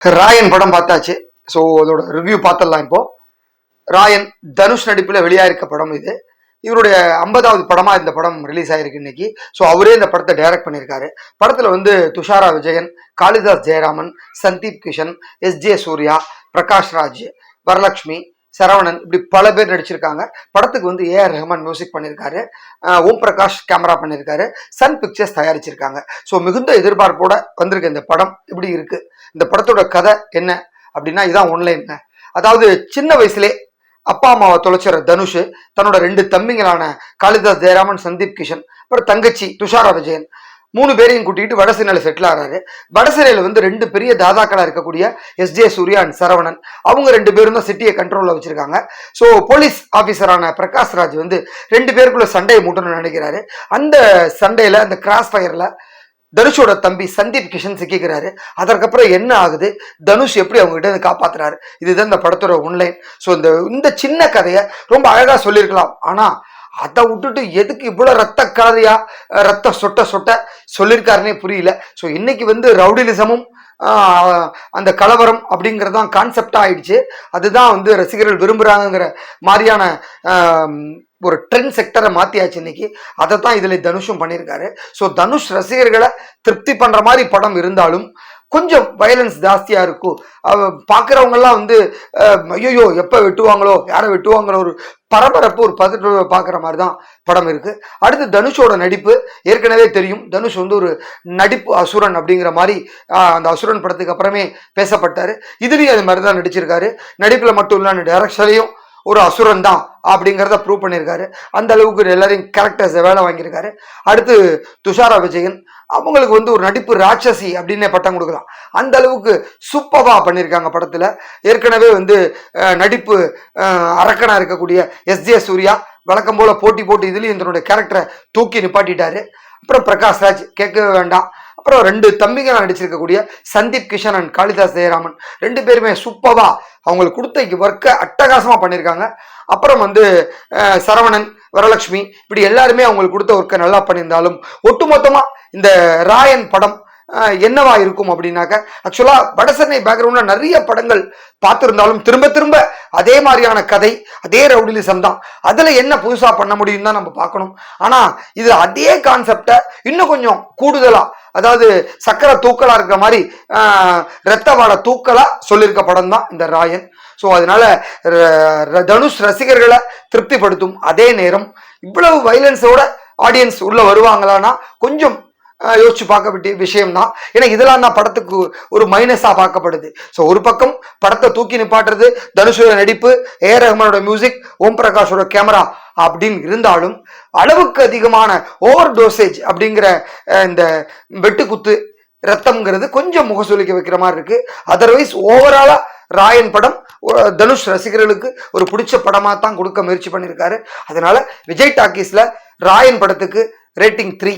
ராயன் படம் பார்த்தாச்சு. ஸோ அதோட ரிவ்யூ பார்த்துடலாம் இப்போ. ராயன் தனுஷ் நடிப்பில் வெளியாயிருக்க படம் இது. இவருடைய ஐம்பதாவது படமாக இந்த படம் ரிலீஸ் ஆயிருக்கு இன்னைக்கு. ஸோ அவரே இந்த படத்தை டைரக்ட் பண்ணியிருக்காரு. படத்தில் வந்து துஷாரா விஜயன் காளிதாஸ் ஜெயராமன் சந்தீப் கிஷன் எஸ் ஜே சூர்யா பிரகாஷ் ராஜ் வரலட்சுமி சரவணன் இப்படி பல பேர் நடிச்சிருக்காங்க. படத்துக்கு வந்து ஏஆர் ரஹ்மான் மியூசிக் பண்ணியிருக்காரு ஓம் பிரகாஷ் கேமரா பண்ணியிருக்காரு சன் பிக்சர்ஸ் தயாரிச்சிருக்காங்க. ஸோ மிகுந்த எதிர்பார்ப்போட வந்திருக்க இந்த படம் இப்படி இருக்கு. இந்த படத்தோட கதை என்ன அப்படின்னா இதான் ஒன்லைன் அதாவது சின்ன வயசுலே அப்பா அம்மாவை தொலைச்சிற தனுஷ் தன்னோட ரெண்டு தம்பிங்களான காளிதாஸ் ஜெயராமன் சந்தீப் கிஷன் அப்புறம் தங்கச்சி துஷாரா விஜயன் மூணு பேரையும் கூட்டிகிட்டு வடசேனையில் செட்டில் ஆகிறாரு. வடசேனையில் வந்து ரெண்டு பெரிய தாதாக்களாக இருக்கக்கூடிய S J Suryah and Saravanan அவங்க ரெண்டு பேரும் தான் சிட்டியை கண்ட்ரோலில் வச்சுருக்காங்க. ஸோ போலீஸ் ஆஃபீஸரான பிரகாஷ் ராஜ் வந்து ரெண்டு பேருக்குள்ள சண்டையை மூட்டணும்னு நினைக்கிறாரு. அந்த சண்டையில் அந்த கிராஸ் ஃபயரில் தனுஷோட தம்பி சந்தீப் கிஷன் சிக்கிக்கிறாரு அதற்கப்புறம் என்ன ஆகுது? தனுஷ் எப்படி அவங்க கிட்ட இருந்து காப்பாத்துறாரு? இதுதான் இந்த படத்தோட ஒன்லைன் ஸோ இந்த இந்த சின்ன கதையை ரொம்ப அழகாக சொல்லியிருக்கலாம். ஆனால் அதை விட்டுட்டு எதுக்கு இவ்வளோ ரத்த கலரியா ரத்த சொட்ட சொட்ட சொல்லியிருக்காருன்னே புரியல. ஸோ இன்னைக்கு வந்து ரவுடிலிசமும் அந்த கலவரம் அப்படிங்கிறது தான் கான்செப்டாக ஆயிடுச்சு. அதுதான் வந்து ரசிகர்கள் விரும்புகிறாங்கங்கிற மாதிரியான ஒரு ட்ரெண்ட் செக்டரை மாற்றியாச்சு இன்னைக்கு. அதை தான் இதில் தனுஷும் பண்ணியிருக்காரு. ஸோ தனுஷ் ரசிகர்களை திருப்தி பண்ணுற மாதிரி படம் இருந்தாலும் கொஞ்சம் வயலன்ஸ் ஜாஸ்தியாக இருக்கும். பார்க்குறவங்கெல்லாம் வந்து ஐயோ எப்போ வெட்டுவாங்களோ யாரை வெட்டுவாங்களோ ஒரு பரபரப்பு ஒரு பதற்ற பார்க்குற மாதிரி தான் படம் இருக்குது அடுத்து தனுஷோட நடிப்பு ஏற்கனவே தெரியும். தனுஷ் வந்து ஒரு நடிப்பு அசுரன் அப்படிங்கிற மாதிரி அந்த அசுரன் படத்துக்கு அப்புறமே பேசப்பட்டார். இதுலேயும் அது மாதிரி தான் நடிச்சிருக்காரு. நடிப்பில் மட்டும் இல்லாமல் டைரக்ஷன்லையும் ஒரு அசுரன் தான் அப்படிங்கிறத ப்ரூவ் பண்ணியிருக்காரு. அந்த அளவுக்கு எல்லாரையும் கேரக்டர்ஸை வேலை வாங்கியிருக்காரு. அடுத்து துஷாரா விஜயன். அவங்களுக்கு வந்து ஒரு நடிப்பு ராட்சசி அப்படின்னே பட்டம் கொடுக்கலாம். அந்த அளவுக்கு சூப்பராக பண்ணியிருக்காங்க படத்தில். ஏற்கனவே வந்து நடிப்பு அரக்கனாக இருக்கக்கூடிய எஸ் ஜே சூர்யா வழக்கம் போல் போட்டி போட்டு இதுலேயும் இதனுடைய கேரக்டரை தூக்கி நிப்பாட்டிட்டாரு. அப்புறம் பிரகாஷ் ராஜ் கேட்கவே வேண்டாம். அப்புறம் ரெண்டு தம்பிங்க நடிச்சிருக்கக்கூடிய சந்தீப் கிஷன் அண்ட் காளிதாஸ் ஜெயராமன். ரெண்டு பேருமே சூப்பரா அவங்களுக்கு கொடுத்த ஒர்க்கை அட்டகாசமாக பண்ணியிருக்காங்க. அப்புறம் வந்து சரவணன் வரலட்சுமி இப்படி எல்லாருமே அவங்களுக்கு கொடுத்த ஒர்க்கை நல்லா பண்ணியிருந்தாலும் ஒட்டுமொத்தமாக இந்த ராயன் படம் என்னவா இருக்கும் அப்படின்னாக்க ஆக்சுவலாக வடசென்னை பேக்ரவுண்டில் நிறைய படங்கள் பார்த்துருந்தாலும் திரும்ப திரும்ப அதே மாதிரியான கதை அதே ரவுடிலிசம் தான். அதில் என்ன புதுசாக பண்ண முடியும் தான் நம்ம பார்க்கணும். ஆனால் இது அதே கான்செப்டை இன்னும் கொஞ்சம் கூடுதலாக அதாவது சக்கரை தூக்கலாக இருக்கிற மாதிரி ரத்தவாட ரத்த சொல்லியிருக்க படம் தான் இந்த ராயன். ஸோ அதனால ர- தனுஷ் ரசிகர்களை திருப்திப்படுத்தும் அதே நேரம் இவ்வளவு வைலன்ஸோட ஆடியன்ஸ் உள்ளே வருவாங்களான்னா கொஞ்சம் யோசிச்சு பார்க்க வேண்டிய விஷயம் தான் ஏன்னா இதெல்லாம் தான் படத்துக்கு ஒரு மைனஸாக பார்க்கப்படுது. ஸோ ஒரு பக்கம் படத்தை தூக்கி நிப்பாட்டுறது தனுஷோட நடிப்பு ஏ. ரஹ்மானோட மியூசிக் ஓம் பிரகாஷோட கேமரா அப்படின்னு இருந்தாலும் அளவுக்கு அதிகமான ஓவர் டோசேஜ் அப்படிங்கிற இந்த வெட்டுக்குத்து ரத்தம்ங்கிறது கொஞ்சம் முகசூலிக்க வைக்கிற மாதிரி இருக்கு. அதர்வைஸ் ஓவராலாக ராயன் படம் தனுஷ் ரசிகர்களுக்கு ஒரு பிடிச்ச படமாக தான் கொடுக்க முயற்சி பண்ணியிருக்காரு அதனால விஜய் டாக்கீஸில் ராயன் படத்துக்கு ரேட்டிங் த்ரீ